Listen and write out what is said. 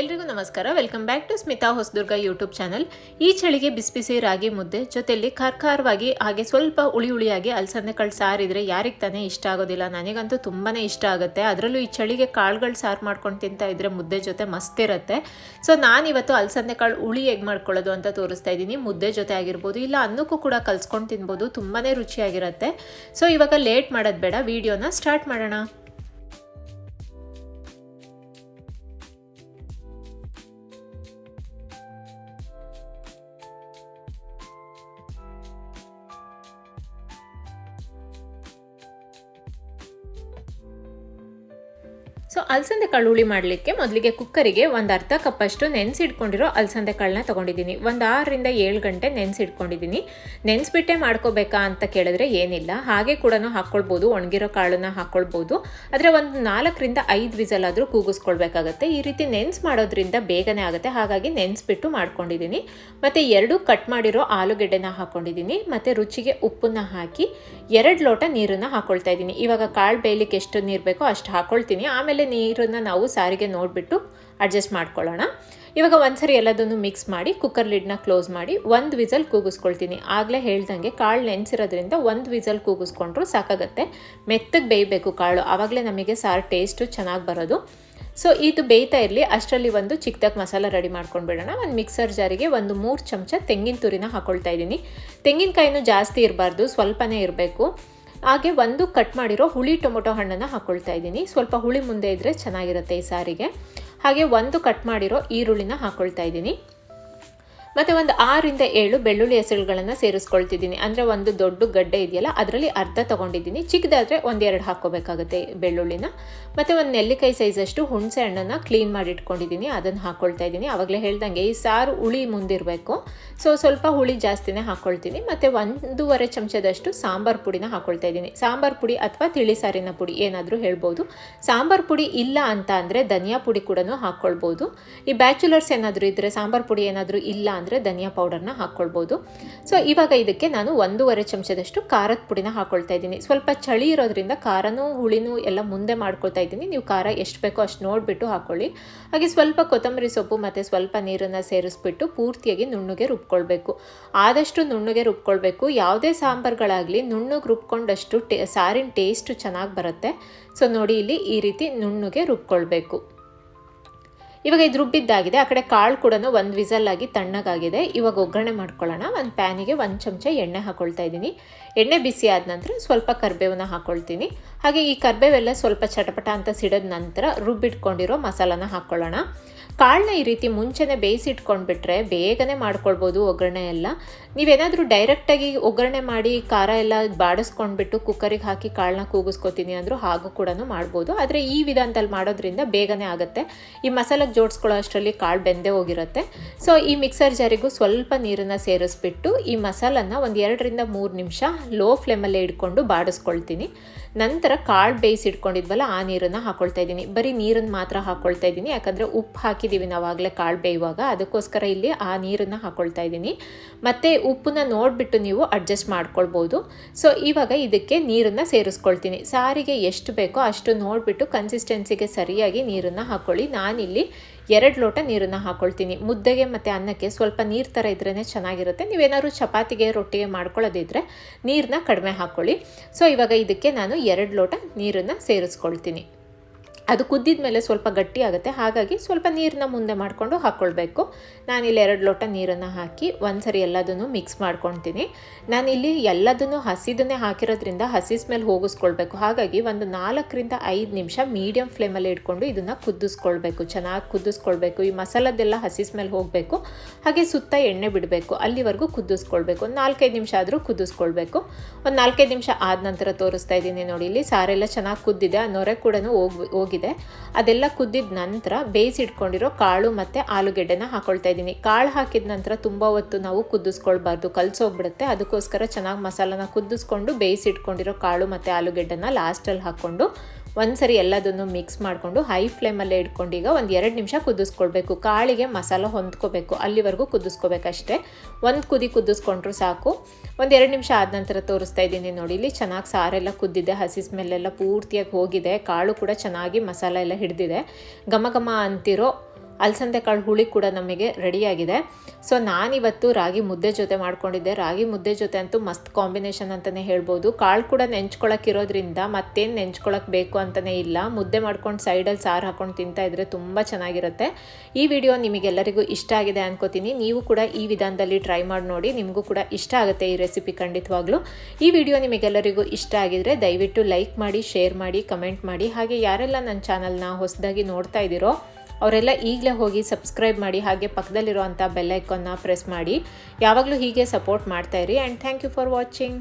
ಎಲ್ರಿಗೂ ನಮಸ್ಕಾರ. Welcome back to Smitha Hosadurga YouTube channel ಈ ಚಳಿಗೆ ಬಿಸಿ ಬಿಸಿ ರಾಗಿ ಮುದ್ದೆ ಜೊತೆಯಲ್ಲಿ ಖಾರಖಾರವಾಗಿ ಹಾಗೆ ಸ್ವಲ್ಪ ಹುಳಿ ಹುಳಿಯಾಗಿ ಅಲಸಂದೆ ಕಾಳು ಸಾರಿದ್ರೆ ಯಾರಿಗೆ ತಾನೇ ಇಷ್ಟ ಆಗೋದಿಲ್ಲ. ನನಗಂತೂ ತುಂಬಾ ಇಷ್ಟ ಆಗುತ್ತೆ. ಅದರಲ್ಲೂ ಈ ಚಳಿಗೆ ಕಾಳುಗಳು ಸಾರು ಮಾಡ್ಕೊಂಡು ತಿಂತಾ ಇದ್ರೆ ಮುದ್ದೆ ಜೊತೆ ಮಸ್ತ್ ಇರುತ್ತೆ. ಸೊ ನಾನಿವತ್ತು ಅಲಸಂದೆ ಕಾಳು ಹುಳಿ ಹೇಗೆ ಮಾಡ್ಕೊಳ್ಳೋದು ಅಂತ ತೋರಿಸ್ತಾ ಇದ್ದೀನಿ. ಮುದ್ದೆ ಜೊತೆ ಆಗಿರ್ಬೋದು, ಇಲ್ಲ ಅನ್ನಕ್ಕೂ ಕೂಡ ಕಲ್ಸ್ಕೊಂಡು ತಿನ್ಬೋದು. ತುಂಬಾ ರುಚಿಯಾಗಿರುತ್ತೆ. ಸೊ ಇವಾಗ ಲೇಟ್ ಮಾಡೋದು ಬೇಡ. ವಿಡಿಯೋನ ಸ್ಟಾರ್ಟ್ ಮಾಡೋಣ. ಸೊ ಅಲಸಂದೆ ಕಾಳು ಹುಳಿ ಮಾಡಲಿಕ್ಕೆ ಮೊದಲಿಗೆ ಕುಕ್ಕರಿಗೆ ಒಂದು ಅರ್ಧ ಕಪ್ಪಷ್ಟು ನೆನೆಸಿಟ್ಕೊಂಡಿರೋ ಅಲಸಂದೆ ಕಾಳನ್ನ ತೊಗೊಂಡಿದ್ದೀನಿ. ಒಂದು ಆರರಿಂದ ಏಳು ಗಂಟೆ ನೆನೆಸಿಟ್ಕೊಂಡಿದ್ದೀನಿ. ನೆನೆಸ್ಬಿಟ್ಟೆ ಮಾಡ್ಕೋಬೇಕಾ ಅಂತ ಕೇಳಿದ್ರೆ ಏನಿಲ್ಲ. ಹಾಗೆ ಕೂಡ ಹಾಕ್ಕೊಳ್ಬೋದು, ಒಣಗಿರೋ ಕಾಳನ್ನ ಹಾಕ್ಕೊಳ್ಬೋದು. ಆದರೆ ಒಂದು ನಾಲ್ಕರಿಂದ ಐದು ವಿಸಲ್ ಆದರೂ ಕೂಗಿಸ್ಕೊಳ್ಬೇಕಾಗತ್ತೆ. ಈ ರೀತಿ ನೆನ್ಸ್ ಮಾಡೋದ್ರಿಂದ ಬೇಗನೆ ಆಗುತ್ತೆ. ಹಾಗಾಗಿ ನೆನೆಸ್ಬಿಟ್ಟು ಮಾಡ್ಕೊಂಡಿದ್ದೀನಿ. ಮತ್ತು ಎರಡು ಕಟ್ ಮಾಡಿರೋ ಆಲೂಗೆಡ್ಡೆನ ಹಾಕ್ಕೊಂಡಿದ್ದೀನಿ ಮತ್ತು ರುಚಿಗೆ ಉಪ್ಪನ್ನ ಹಾಕಿ ಎರಡು ಲೋಟ ನೀರನ್ನು ಹಾಕ್ಕೊಳ್ತಾ ಇದ್ದೀನಿ. ಇವಾಗ ಕಾಳು ಬೇಯಲಿಕ್ಕೆ ಎಷ್ಟು ನೀರು ಬೇಕೋ ಅಷ್ಟು ಹಾಕ್ಕೊಳ್ತೀನಿ ಆಮೇಲೆ ನೀರನ್ನು ನಾವು ಸಾರಿಗೆ ನೋಡಿಬಿಟ್ಟು ಅಡ್ಜಸ್ಟ್ ಮಾಡ್ಕೊಳ್ಳೋಣ. ಇವಾಗ ಒಂದ್ಸರಿ ಎಲ್ಲದನ್ನು ಮಿಕ್ಸ್ ಮಾಡಿ ಕುಕ್ಕರ್ ಲಿಡ್ನ ಕ್ಲೋಸ್ ಮಾಡಿ, ಒಂದು ವಿಸಲ್ ಕೂಗಿಸ್ಕೊಳ್ತೀನಿ. ಆಗಲೇ ಹೇಳ್ದಂಗೆ ಕಾಳು ನೆನೆಸಿರೋದ್ರಿಂದ ಒಂದು ವಿಸಲ್ ಕೂಗಿಸ್ಕೊಂಡ್ರು ಸಾಕಾಗತ್ತೆ. ಮೆತ್ತಗೆ ಬೇಯಬೇಕು ಕಾಳು. ಆವಾಗಲೇ ನಮಗೆ ಸಾರು ಟೇಸ್ಟು ಚೆನ್ನಾಗಿ ಬರೋದು. ಸೊ ಇದು ಬೇಯ್ತಾ ಇರಲಿ. ಅಷ್ಟರಲ್ಲಿ ಒಂದು ಚಿಕ್ಕದಾಗಿ ಮಸಾಲ ರೆಡಿ ಮಾಡ್ಕೊಂಡು ಬಿಡೋಣ. ಒಂದು ಮಿಕ್ಸರ್ ಜಾರಿಗೆ ಒಂದು ಮೂರು ಚಮಚ ತೆಂಗಿನ ತುರಿನ ಹಾಕೊಳ್ತಾ ಇದ್ದೀನಿ. ತೆಂಗಿನಕಾಯಿನೂ ಜಾಸ್ತಿ ಇರಬಾರ್ದು. ಸ್ವಲ್ಪನೇ ಇರಬೇಕು. ಹಾಗೆ ಒಂದು ಕಟ್ ಮಾಡಿರೋ ಹುಳಿ ಟೊಮೊಟೊ ಹಣ್ಣನ್ನು ಹಾಕ್ಕೊಳ್ತಾ ಇದ್ದೀನಿ. ಸ್ವಲ್ಪ ಹುಳಿ ಮುಂದೆ ಇದ್ದರೆ ಚೆನ್ನಾಗಿರುತ್ತೆ ಈ ಸಾರಿಗೆ. ಹಾಗೆ ಒಂದು ಕಟ್ ಮಾಡಿರೋ ಈರುಳ್ಳಿನ ಹಾಕ್ಕೊಳ್ತಾ ಇದ್ದೀನಿ. ಮತ್ತು ಒಂದು ಆರಿಂದ ಏಳು ಬೆಳ್ಳುಳ್ಳಿ ಹೆಸರುಗಳನ್ನು ಸೇರಿಸ್ಕೊಳ್ತಿದ್ದೀನಿ. ಅಂದರೆ ಒಂದು ದೊಡ್ಡ ಗಡ್ಡೆ ಇದೆಯಲ್ಲ, ಅದರಲ್ಲಿ ಅರ್ಧ ತೊಗೊಂಡಿದ್ದೀನಿ. ಚಿಕ್ಕದಾದರೆ ಒಂದೆರಡು ಹಾಕ್ಕೋಬೇಕಾಗುತ್ತೆ ಬೆಳ್ಳುಳ್ಳಿನ. ಮತ್ತು ಒಂದು ನೆಲ್ಲಿಕಾಯಿ ಸೈಜಷ್ಟು ಹುಣಸೆ ಹಣ್ಣನ್ನು ಕ್ಲೀನ್ ಮಾಡಿ ಇಟ್ಕೊಂಡಿದ್ದೀನಿ ಅದನ್ನು ಹಾಕ್ಕೊಳ್ತಾ ಇದ್ದೀನಿ. ಆವಾಗಲೇ ಹೇಳ್ದಂಗೆ ಈ ಸಾರು ಹುಳಿ ಮುಂದಿರಬೇಕು. ಸೊ ಸ್ವಲ್ಪ ಹುಳಿ ಜಾಸ್ತಿನೇ ಹಾಕ್ಕೊಳ್ತೀನಿ ಮತ್ತು ಒಂದೂವರೆ ಚಮಚದಷ್ಟು ಸಾಂಬಾರು ಪುಡಿನ ಹಾಕ್ಕೊಳ್ತಾ ಇದ್ದೀನಿ. ಸಾಂಬಾರು ಪುಡಿ ಅಥವಾ ತಿಳಿ ಸಾರಿನ ಪುಡಿ ಏನಾದರೂ ಹೇಳ್ಬೋದು. ಸಾಂಬಾರು ಪುಡಿ ಇಲ್ಲ ಅಂತ ಅಂದರೆ ಧನಿಯಾ ಪುಡಿ ಕೂಡ ಹಾಕ್ಕೊಳ್ಬೋದು ಈ ಬ್ಯಾಚುಲರ್ಸ್ ಏನಾದರೂ ಇದ್ದರೆ ಸಾಂಬಾರು ಪುಡಿ ಏನಾದರೂ ಇಲ್ಲ ಅಂದರೆ ಧನಿಯಾ ಪೌಡರ್ನ ಹಾಕ್ಕೊಳ್ಬೋದು ಸೊ ಇವಾಗ ಇದಕ್ಕೆ ನಾನು ಒಂದೂವರೆ ಚಮಚದಷ್ಟು ಖಾರದ ಪುಡಿನ ಹಾಕ್ಕೊಳ್ತಾ ಇದ್ದೀನಿ. ಸ್ವಲ್ಪ ಚಳಿ ಇರೋದ್ರಿಂದ ಖಾರನೂ, ಹುಳಿನೂ ಎಲ್ಲ ಮುಂದೆ ಮಾಡ್ಕೊಳ್ತಾ ಇದ್ದೀನಿ. ನೀವು ಖಾರ ಎಷ್ಟು ಬೇಕೋ ಅಷ್ಟು ನೋಡಿಬಿಟ್ಟು ಹಾಕ್ಕೊಳ್ಳಿ ಹಾಗೆ ಸ್ವಲ್ಪ ಕೊತ್ತಂಬರಿ ಸೊಪ್ಪು ಮತ್ತು ಸ್ವಲ್ಪ ನೀರನ್ನು ಸೇರಿಸ್ಬಿಟ್ಟು ಪೂರ್ತಿಯಾಗಿ ನುಣ್ಣಗೆ ರುಬ್ಕೊಳ್ಬೇಕು. ಆದಷ್ಟು ನುಣ್ಣಗೆ ರುಬ್ಕೊಳ್ಬೇಕು. ಯಾವುದೇ ಸಾಂಬಾರುಗಳಾಗಲಿ ನುಣ್ಣಗೆ ರುಬ್ಕೊಂಡಷ್ಟು ಟೇ, ಸಾರಿನ ಟೇಸ್ಟು ಚೆನ್ನಾಗಿ ಬರುತ್ತೆ. ಸೊ ನೋಡಿ ಇಲ್ಲಿ ಈ ರೀತಿ ನುಣ್ಣಗೆ ರುಬ್ಕೊಳ್ಬೇಕು. ಇವಾಗ ಇದು ರುಬ್ಬಿದ್ದಾಗಿದೆ ಆ ಕಡೆ ಕಾಳು ಕೂಡ ಒಂದು ವಿಸಲ್ಲಾಗಿ ತಣ್ಣಗಾಗಿದೆ. ಇವಾಗ ಒಗ್ಗರಣೆ ಮಾಡ್ಕೊಳ್ಳೋಣ. ಒಂದು ಪ್ಯಾನಿಗೆ ಒಂದು ಚಮಚ ಎಣ್ಣೆ ಹಾಕ್ಕೊಳ್ತಾ ಇದ್ದೀನಿ. ಎಣ್ಣೆ ಬಿಸಿ ಆದ ನಂತರ ಸ್ವಲ್ಪ ಕರ್ಬೇವನ್ನ ಹಾಕ್ಕೊಳ್ತೀನಿ ಹಾಗೆ ಈ ಕರ್ಬೇವೆಲ್ಲ ಸ್ವಲ್ಪ ಚಟಪಟ ಅಂತ ಸಿಡಿದ ನಂತರ ರುಬ್ಬಿಟ್ಕೊಂಡಿರೋ ಮಸಾಲಾನ ಹಾಕ್ಕೊಳ್ಳೋಣ ಕಾಳನ್ನ ಈ ರೀತಿ ಮುಂಚೆನೇ ಬೇಯಿಸಿಟ್ಕೊಂಡ್ಬಿಟ್ರೆ ಬೇಗನೆ ಮಾಡ್ಕೊಳ್ಬೋದು ಒಗ್ಗರಣೆ ಎಲ್ಲ. ನೀವೇನಾದರೂ ಡೈರೆಕ್ಟಾಗಿ ಒಗ್ಗರಣೆ ಮಾಡಿ ಖಾರ ಎಲ್ಲ ಬಾಡಿಸ್ಕೊಂಡ್ಬಿಟ್ಟು ಕುಕ್ಕರಿಗೆ ಹಾಕಿ ಕಾಳನ್ನ ಕೂಗಿಸ್ಕೊತೀನಿ ಅಂದರೂ ಹಾಗೂ ಕೂಡ ಮಾಡ್ಬೋದು. ಆದರೆ ಈ ವಿಧಾನದಲ್ಲಿ ಮಾಡೋದ್ರಿಂದ ಬೇಗನೆ ಆಗುತ್ತೆ. ಈ ಮಸಾಲೆಗೆ ಜೋಡಿಸ್ಕೊಳ್ಳೋ ಅಷ್ಟರಲ್ಲಿ ಕಾಳು ಬೆಂದೇ ಹೋಗಿರುತ್ತೆ. ಸೊ ಈ ಮಿಕ್ಸರ್ ಜಾರಿಗೂ ಸ್ವಲ್ಪ ನೀರನ್ನು ಸೇರಿಸ್ಬಿಟ್ಟು ಈ ಮಸಾಲನ್ನು ಒಂದು ಎರಡರಿಂದ ಮೂರು ನಿಮಿಷ ಲೋ ಫ್ಲೇಮಲ್ಲೇ ಇಟ್ಕೊಂಡು ಬಾಡಿಸ್ಕೊಳ್ತೀನಿ. ನಂತರ ಕಾಳು ಬೇಯಿಸಿಟ್ಕೊಂಡಿದ್ವಲ್ಲ ಆ ನೀರನ್ನು ಹಾಕೊಳ್ತಾ ಇದ್ದೀನಿ. ಬರೀ ನೀರನ್ನು ಮಾತ್ರ ಹಾಕ್ಕೊಳ್ತಾ ಇದ್ದೀನಿ. ಯಾಕಂದರೆ ಉಪ್ಪು ಹಾಕಿದ್ದೀವಿ ನಾವಾಗಲೇ ಕಾಳು ಬೇಯುವಾಗ. ಅದಕ್ಕೋಸ್ಕರ ಇಲ್ಲಿ ಆ ನೀರನ್ನು ಹಾಕೊಳ್ತಾ ಇದ್ದೀನಿ. ಮತ್ತು ಉಪ್ಪನ್ನ ನೋಡಿಬಿಟ್ಟು ನೀವು ಅಡ್ಜಸ್ಟ್ ಮಾಡ್ಕೊಳ್ಬೋದು. ಸೊ ಇವಾಗ ಇದಕ್ಕೆ ನೀರನ್ನು ಸೇರಿಸ್ಕೊಳ್ತೀನಿ. ಸಾರಿಗೆ ಎಷ್ಟು ಬೇಕೋ ಅಷ್ಟು ನೋಡಿಬಿಟ್ಟು ಕನ್ಸಿಸ್ಟೆನ್ಸಿಗೆ ಸರಿಯಾಗಿ ನೀರನ್ನು ಹಾಕ್ಕೊಳ್ಳಿ ನಾನಿಲ್ಲಿ ಎರಡು ಲೋಟ ನೀರನ್ನು ಹಾಕ್ಕೊಳ್ತೀನಿ ಮುದ್ದೆಗೆ ಮತ್ತು ಅನ್ನಕ್ಕೆ ಸ್ವಲ್ಪ ನೀರು ಥರ ಇದ್ರೇ ಚೆನ್ನಾಗಿರುತ್ತೆ. ನೀವೇನಾದ್ರು ಚಪಾತಿಗೆ ರೊಟ್ಟಿಗೆ ಮಾಡ್ಕೊಳ್ಳೋದಿದ್ರೆ ನೀರನ್ನ ಕಡಿಮೆ ಹಾಕ್ಕೊಳ್ಳಿ ಸೊ ಇವಾಗ ಇದಕ್ಕೆ ನಾನು ಎರಡು ಲೋಟ ನೀರನ್ನು ಸೇರಿಸ್ಕೊಳ್ತೀನಿ. ಅದು ಕುದ್ದಿದ ಮೇಲೆ ಸ್ವಲ್ಪ ಗಟ್ಟಿ ಆಗುತ್ತೆ. ಹಾಗಾಗಿ ಸ್ವಲ್ಪ ನೀರನ್ನ ಮುಂದೆ ಮಾಡಿಕೊಂಡು ಹಾಕ್ಕೊಳ್ಬೇಕು ನಾನಿಲ್ಲಿ ಎರಡು ಲೋಟ ನೀರನ್ನು ಹಾಕಿ ಒಂದ್ಸರಿ ಎಲ್ಲದನ್ನು ಮಿಕ್ಸ್ ಮಾಡ್ಕೊತೀನಿ ನಾನಿಲ್ಲಿ ಎಲ್ಲದನ್ನು ಹಸಿದನ್ನೇ ಹಾಕಿರೋದ್ರಿಂದ ಹಸಿ ಸ್ಮೆಲ್ ಹೋಗಿಸ್ಕೊಳ್ಬೇಕು. ಹಾಗಾಗಿ ಒಂದು ನಾಲ್ಕರಿಂದ ಐದು ನಿಮಿಷ ಮೀಡಿಯಂ ಫ್ಲೇಮಲ್ಲಿ ಇಟ್ಕೊಂಡು ಇದನ್ನು ಕುದಿಸ್ಕೊಳ್ಬೇಕು. ಚೆನ್ನಾಗಿ ಕುದಿಸ್ಕೊಳ್ಬೇಕು. ಈ ಮಸಾಲದೆಲ್ಲ ಹಸಿ ಸ್ಮೆಲ್ ಹೋಗಬೇಕು. ಹಾಗೆ ಸುತ್ತ ಎಣ್ಣೆ ಬಿಡಬೇಕು. ಅಲ್ಲಿವರೆಗೂ ಕುದಿಸ್ಕೊಳ್ಬೇಕು. ಒಂದು ನಾಲ್ಕೈದು ನಿಮಿಷ ಆದರೂ ಕುದಿಸ್ಕೊಳ್ಬೇಕು. ಒಂದು ನಾಲ್ಕೈದು ನಿಮಿಷ ಆದ ನಂತರ ತೋರಿಸ್ತಾ ಇದ್ದೀನಿ ನೋಡಿ. ಇಲ್ಲಿ ಸಾರೆಲ್ಲ ಚೆನ್ನಾಗಿ ಕುದ್ದಿದೆ. ಆ ನೊರೆ ಕೂಡ ಹೋಗಿ ಹೋಗಿದೆ. ಅದೆಲ್ಲ ಕುದ್ದಿದ ನಂತರ ಬೇಯಿಸಿಟ್ಕೊಂಡಿರೋ ಕಾಳು ಮತ್ತು ಆಲೂಗೆಡ್ಡೆನ ಹಾಕೊಳ್ತಾ ಇದ್ದೀನಿ. ಕಾಳು ಹಾಕಿದ ನಂತರ ತುಂಬ ಹೊತ್ತು ನಾವು ಕುದಿಸ್ಕೊಳ್ಬಾರ್ದು, ಕಲಸೋಗ್ಬಿಡುತ್ತೆ. ಅದಕ್ಕೋಸ್ಕರ ಚೆನ್ನಾಗಿ ಮಸಾಲನ ಕುದಿಸ್ಕೊಂಡು ಬೇಯಿಸಿಟ್ಕೊಂಡಿರೋ ಕಾಳು ಮತ್ತು ಆಲೂಗೆಡ್ಡೆನ ಲಾಸ್ಟಲ್ಲಿ ಹಾಕ್ಕೊಂಡು ಒಂದ್ಸರಿ ಎಲ್ಲದನ್ನು ಮಿಕ್ಸ್ ಮಾಡಿಕೊಂಡು ಹೈ ಫ್ಲೇಮಲ್ಲೇ ಇಟ್ಕೊಂಡು ಈಗ ಒಂದು ಎರಡು ನಿಮಿಷ ಕುದಿಸ್ಕೊಳ್ಬೇಕು. ಕಾಳಿಗೆ ಮಸಾಲ ಹೊಂದ್ಕೋಬೇಕು. ಅಲ್ಲಿವರೆಗೂ ಕುದಿಸ್ಕೋಬೇಕಷ್ಟೇ. ಒಂದು ಕುದಿ ಕುದಿಸ್ಕೊಂಡ್ರು ಸಾಕು. ಒಂದು ಎರಡು ನಿಮಿಷ ಆದ ನಂತರ ತೋರಿಸ್ತಾ ಇದ್ದೀನಿ ನೋಡಿ. ಇಲ್ಲಿ ಚೆನ್ನಾಗಿ ಸಾರೆಲ್ಲ ಕುದ್ದಿದೆ, ಹಸಿ ಸ್ಮೆಲ್ಲೆಲ್ಲ ಪೂರ್ತಿಯಾಗಿ ಹೋಗಿದೆ. ಕಾಳು ಕೂಡ ಚೆನ್ನಾಗಿ ಮಸಾಲ ಎಲ್ಲ ಹಿಡಿದಿದೆ. ಘಮ ಘಮ ಅಂತಿರೋ ಅಲಸಂದೆ ಕಾಳು ಹುಳಿ ಕೂಡ ನಮಗೆ ರೆಡಿಯಾಗಿದೆ. ಸೊ ನಾನಿವತ್ತು ರಾಗಿ ಮುದ್ದೆ ಜೊತೆ ಮಾಡ್ಕೊಂಡಿದ್ದೆ. ರಾಗಿ ಮುದ್ದೆ ಜೊತೆ ಅಂತೂ ಮಸ್ತ್ ಕಾಂಬಿನೇಷನ್ ಅಂತಲೇ ಹೇಳ್ಬೋದು. ಕಾಳು ಕೂಡ ನೆಂಚ್ಕೊಳಕ್ಕಿರೋದ್ರಿಂದ ಮತ್ತೇನು ನೆಂಚ್ಕೊಳಕ್ಕೆ ಬೇಕು ಅಂತಲೇ ಇಲ್ಲ. ಮುದ್ದೆ ಮಾಡ್ಕೊಂಡು ಸೈಡಲ್ಲಿ ಸಾರು ಹಾಕೊಂಡು ತಿಂತಾ ಇದ್ರೆ ತುಂಬ ಚೆನ್ನಾಗಿರುತ್ತೆ. ಈ ವಿಡಿಯೋ ನಿಮಗೆಲ್ಲರಿಗೂ ಇಷ್ಟ ಆಗಿದೆ ಅನ್ಕೋತೀನಿ. ನೀವು ಕೂಡ ಈ ವಿಧಾನದಲ್ಲಿ ಟ್ರೈ ಮಾಡಿ ನೋಡಿ. ನಿಮಗೂ ಕೂಡ ಇಷ್ಟ ಆಗುತ್ತೆ ಈ ರೆಸಿಪಿ ಖಂಡಿತವಾಗ್ಲೂ. ಈ ವಿಡಿಯೋ ನಿಮಗೆಲ್ಲರಿಗೂ ಇಷ್ಟ ಆಗಿದ್ರೆ ದಯವಿಟ್ಟು ಲೈಕ್ ಮಾಡಿ, ಶೇರ್ ಮಾಡಿ, ಕಮೆಂಟ್ ಮಾಡಿ. ಹಾಗೆ ಯಾರೆಲ್ಲ ನನ್ನ ಚಾನಲ್ನ ಹೊಸದಾಗಿ ನೋಡ್ತಾ ಇದ್ದೀರೋ ಅವರೆಲ್ಲ ಈಗಲೇ ಹೋಗಿ ಸಬ್ಸ್ಕ್ರೈಬ್ ಮಾಡಿ ಹಾಗೆ ಪಕ್ಕದಲ್ಲಿರುವಂಥ ಬೆಲ್ ಐಕಾನ್ನ ಪ್ರೆಸ್ ಮಾಡಿ. ಯಾವಾಗಲೂ ಹೀಗೆ support ಮಾಡ್ತಾಯಿರಿ and thank you for watching